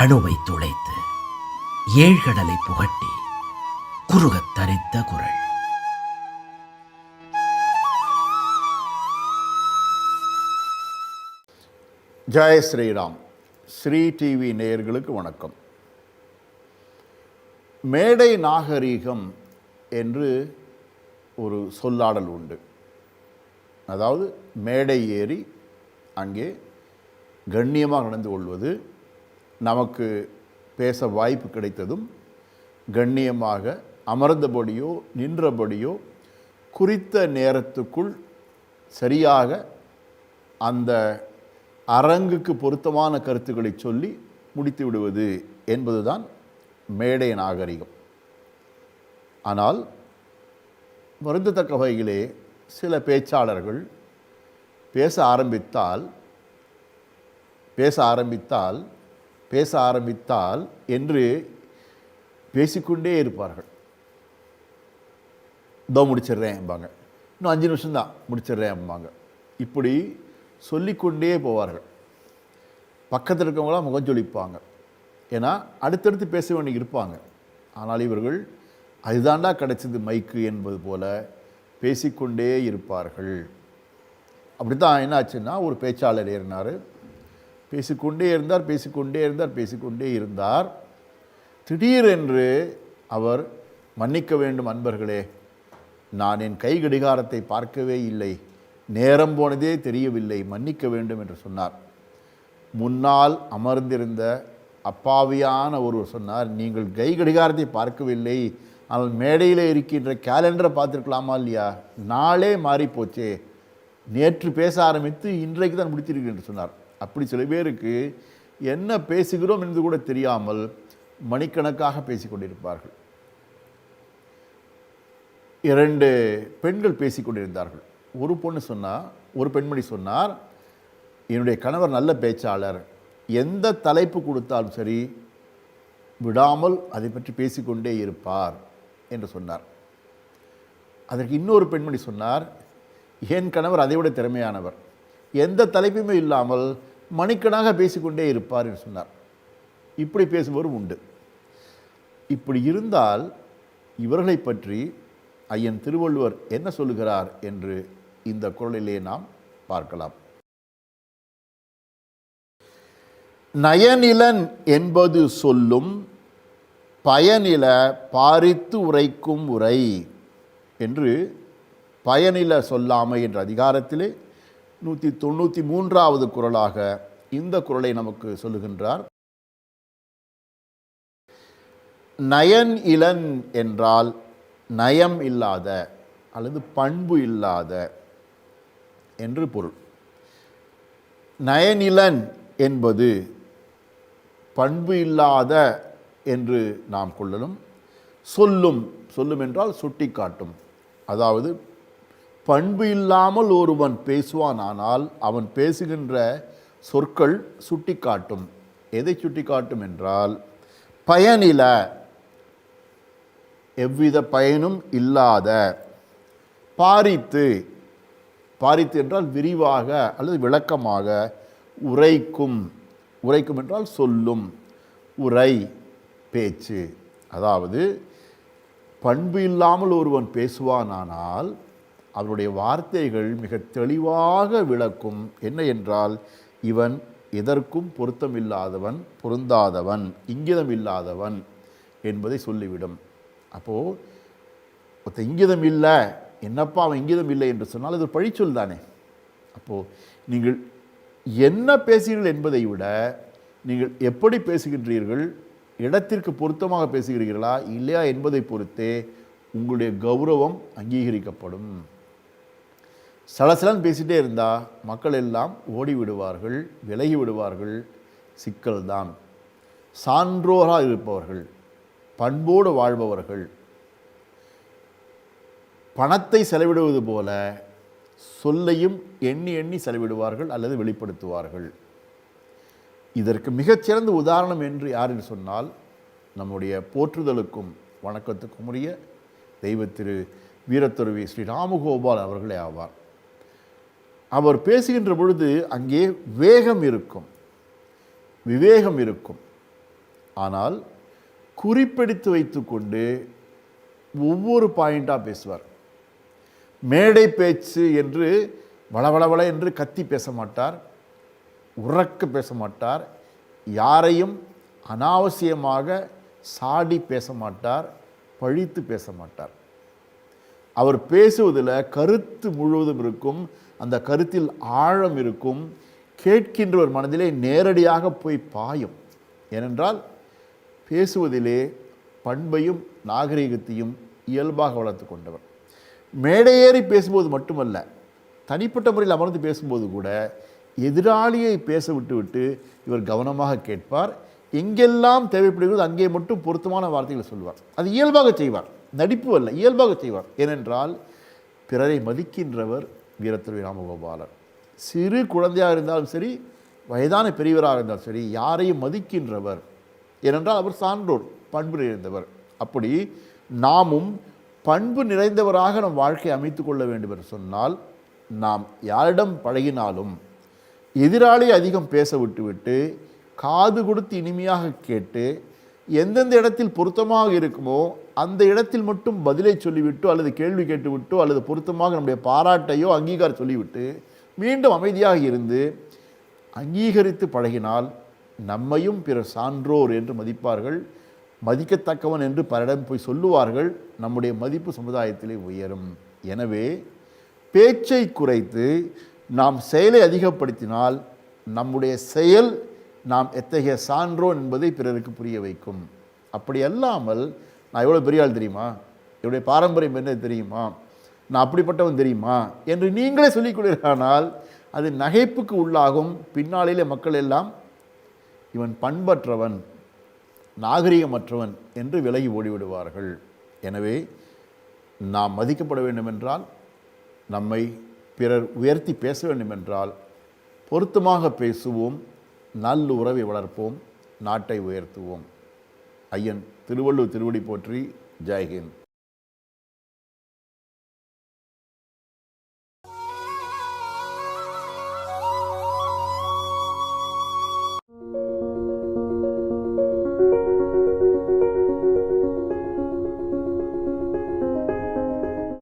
அணுவை துளைத்து ஏழ்கடலை புகட்டி குறுகத் தரித்த குரல். ஜெய ஸ்ரீராம். ஸ்ரீ டிவி நேயர்களுக்கு வணக்கம். மேடை நாகரீகம் என்று ஒரு சொல்லாடல் உண்டு. அதாவது மேடை ஏறி அங்கே கண்ணியமாக நடந்து கொள்வது நமக்கு பேச வாய்ப்பு கிடைத்ததும் கண்ணியமாக அமர்ந்தபடியோ நின்றபடியோ குறித்த நேரத்துக்குள் சரியாக அந்த அரங்குக்கு பொருத்தமான கருத்துக்களை சொல்லி முடித்து விடுவது என்பதுதான் மேடை நாகரிகம். ஆனால் வருந்தத்தக்க வகையிலே சில பேச்சாளர்கள் பேச ஆரம்பித்தால் பேச ஆரம்பித்தால் பேச ஆரம்பித்தால் என்று பேசிக்கொண்டே இருப்பார்கள். இதோ முடிச்சிடுறேன் என்பாங்க இன்னும் அஞ்சு நிமிஷம்தான் முடிச்சிடுறேன் என்பாங்க இப்படி சொல்லிக்கொண்டே போவார்கள். பக்கத்தில் இருக்கவங்களாம் முகம் ஜொலிப்பாங்க. ஏன்னா அடுத்தடுத்து பேச வேண்டி இருப்பாங்க. ஆனால் இவர்கள் அதுதாண்டா கிடைச்சது மைக்கு என்பது போல பேசிக்கொண்டே இருப்பார்கள். அப்படி தான் என்ன ஆச்சுன்னா ஒரு பேச்சாளர் ஏறினார். பேசிக்கொண்டே இருந்தார் பேசிக்கொண்டே இருந்தார் பேசிக்கொண்டே இருந்தார். திடீரென்று அவர் மன்னிக்க வேண்டும் அன்பர்களே நான் என் கை கடிகாரத்தை பார்க்கவே இல்லை நேரம் போனதே தெரியவில்லை மன்னிக்க வேண்டும் என்று சொன்னார். முன்னால் அமர்ந்திருந்த அப்பாவியான ஒருவர் சொன்னார் நீங்கள் கை கடிகாரத்தை பார்க்கவில்லை ஆனால் மேடையில் இருக்கின்ற கேலண்டரை பார்த்துருக்கலாமா இல்லையா? நாளே மாறிப்போச்சே நேற்று பேச ஆரம்பித்து இன்றைக்கு தான் முடித்திருக்கிறேன் என்று சொன்னார். அப்படி சில பேருக்கு என்ன பேசுகிறோம் என்று கூட தெரியாமல் மணிக்கணக்காக பேசிக் கொண்டிருப்பார்கள். இரண்டு பெண்கள் பேசிக்கொண்டிருந்தார்கள் ஒரு பொண்ணு சொன்னால் ஒரு பெண்மணி சொன்னார் என்னுடைய கணவர் நல்ல பேச்சாளர். எந்த தலைப்பு கொடுத்தாலும் சரி விடாமல் அதை பற்றி பேசிக்கொண்டே இருப்பார் என்று சொன்னார். அதற்கு இன்னொரு பெண்மணி சொன்னார் என் கணவர் அதைவிட திறமையானவர். எந்த தலைப்புமே இல்லாமல் மணிக்கணாக பேசிக்கொண்டே இருப்பார் என்று சொன்னார். இப்படி பேசுபவரும் உண்டு. இப்படி இருந்தால் இவர்களை பற்றி ஐயன் திருவள்ளுவர் என்ன சொல்லுகிறார் என்று இந்த குரலிலே நாம் பார்க்கலாம். நயனிலன் என்பது சொல்லும் பயனில பாரித்து உரைக்கும் உரை என்று பயனில சொல்லாமை என்ற அதிகாரத்திலே நூற்றி தொண்ணூற்றி மூன்றாவது குரலாக இந்த குரலை நமக்கு சொல்லுகின்றார். நயன் இளன் என்றால் நயம் இல்லாத அல்லது பண்பு இல்லாத என்று பொருள். நயனிலன் என்பது பண்பு இல்லாத என்று நாம் கொள்ளலும். சொல்லும் சொல்லும் என்றால் சுட்டிக்காட்டும். அதாவது பண்பு இல்லாமல் ஒருவன் பேசுவானானால் அவன் பேசுகின்ற சொற்கள் சுட்டி காட்டும் எதை சுட்டிக்காட்டும் என்றால் பயனில எவ்வித பயனும் இல்லாத பாரித்து பாரித்து என்றால் விரிவாக அல்லது விளக்கமாக உரைக்கும் உரைக்கும் என்றால் சொல்லும் உரை பேச்சு. அதாவது பண்பு இல்லாமல் ஒருவன் பேசுவானானால் அவருடைய வார்த்தைகள் மிக தெளிவாக விளக்கும். என்ன என்றால் இவன் எதற்கும் பொருத்தம் இல்லாதவன் பொருந்தாதவன் இங்கிதம் இல்லாதவன் என்பதை சொல்லிவிடும். அப்போது ஒருத்த இங்கிதம் இல்லை என்னப்பா அவன் இங்கிதம் இல்லை என்று சொன்னால் அது ஒரு பழிச்சொல் தானே. அப்போது நீங்கள் என்ன பேசுகிறீர்கள் என்பதை விட நீங்கள் எப்படி பேசுகின்றீர்கள் இடத்திற்கு பொருத்தமாக பேசுகிறீர்களா இல்லையா என்பதை பொறுத்தே உங்களுடைய கௌரவம் அங்கீகரிக்கப்படும். சலசலன் பேசிகிட்டே இருந்தால் மக்கள் எல்லாம் ஓடி விடுவார்கள் விலகி விடுவார்கள் சிக்கல்தான். சான்றோராக இருப்பவர்கள் பண்போடு வாழ்பவர்கள். பணத்தை செலவிடுவது போல சொல்லையும் எண்ணி எண்ணி செலவிடுவார்கள் அல்லது வெளிப்படுத்துவார்கள். இதற்கு மிகச்சிறந்த உதாரணம் என்று யாருன்னு சொன்னால் நம்முடைய போற்றுதலுக்கும் வணக்கத்துக்கும் உரிய தெய்வ திரு வீரத்துறவி ஸ்ரீ ராமகோபால் அவர்களே ஆவார். அவர் பேசுகின்ற பொழுது அங்கே வேகம் இருக்கும். விவேகம் இருக்கும். ஆனால் குறிப்பெடுத்து வைத்துக்கொண்டு ஒவ்வொரு பாயிண்டாக பேசுவார். மேடை பேச்சு என்று வளவளவள என்று கத்தி பேச மாட்டார். உறக்க பேச மாட்டார். யாரையும் அனாவசியமாக சாடி பேச மாட்டார். பழித்து பேச மாட்டார். அவர் பேசுவதில் கருத்து முழுவதும் இருக்கும். அந்த கருத்தில் ஆழம் இருக்கும் கேட்கின்றவர் மனதிலே நேரடியாக போய் பாயும். ஏனென்றால் பேசுவதிலே பண்பையும் நாகரிகத்தையும் இயல்பாக வளர்த்து கொண்டவர் மேடையேறி பேசும்போது மட்டுமல்ல தனிப்பட்ட முறையில் அமர்ந்து பேசும்போது கூட எதிராளியை பேச விட்டுவிட்டு இவர் கவனமாக கேட்பார். எங்கெல்லாம் தேவைப்படுகிறது அங்கே மட்டும் பொருத்தமான வார்த்தைகளை சொல்வார். அது இயல்பாக செய்வார். நடிப்பு அல்ல இயல்பாக செய்வார். ஏனென்றால் பிறரை மதிக்கின்றவர் வீரத்துறை ராமகோபாலன் சிறு குழந்தையாக இருந்தாலும் சரி வயதான பெரியவராக இருந்தாலும் சரி யாரையும் மதிக்கின்றவர். ஏனென்றால் அவர் சான்றோர் பண்பு நிறைந்தவர். அப்படி நாமும் பண்பு நிறைந்தவராக நம் வாழ்க்கையை அமைத்து கொள்ள வேண்டும் என்று சொன்னால் நாம் யாரிடம் பழகினாலும் எதிராளி அதிகம் பேச விட்டுவிட்டு காது கொடுத்து இனிமையாக கேட்டு எந்தெந்த இடத்தில் பொருத்தமாக இருக்குமோ அந்த இடத்தில் மட்டும் பதிலை சொல்லிவிட்டோ அல்லது கேள்வி கேட்டுவிட்டோ அல்லது பொருத்தமாக நம்முடைய பாராட்டையோ அங்கீகாரம் சொல்லிவிட்டு மீண்டும் அமைதியாக இருந்து அங்கீகரித்து பழகினால் நம்மையும் பிறர் சான்றோர் என்று மதிப்பார்கள். மதிக்கத்தக்கவன் என்று பலரிடம் போய் சொல்லுவார்கள். நம்முடைய மதிப்பு சமுதாயத்திலே உயரும். எனவே பேச்சை குறைத்து நாம் செயலை அதிகப்படுத்தினால் நம்முடைய செயல் நாம் எத்தகைய சான்றோன் என்பதை பிறருக்கு புரிய வைக்கும். அப்படி அல்லாமல் நான் எவ்வளோ பெரிய ஆள் தெரியுமா? என்னுடைய பாரம்பரியம் என்ன தெரியுமா? நான் அப்படிப்பட்டவன் தெரியுமா? என்று நீங்களே சொல்லிக்கொள்கிறானால் அது நகைப்புக்கு உள்ளாகும். பின்னாளிலே மக்கள் எல்லாம் இவன் பண்பற்றவன் நாகரிகமற்றவன் என்று விலகி ஓடிவிடுவார்கள். எனவே நாம் மதிக்கப்பட வேண்டுமென்றால் நம்மை பிறர் உயர்த்தி பேச வேண்டுமென்றால் பொருத்தமாக பேசுவோம் நல்ல உறவை வளர்ப்போம் நாட்டை உயர்த்துவோம். ஐயன். திருவள்ளுவர் திருவடி போற்றி. ஜெய்ஹிந்த்.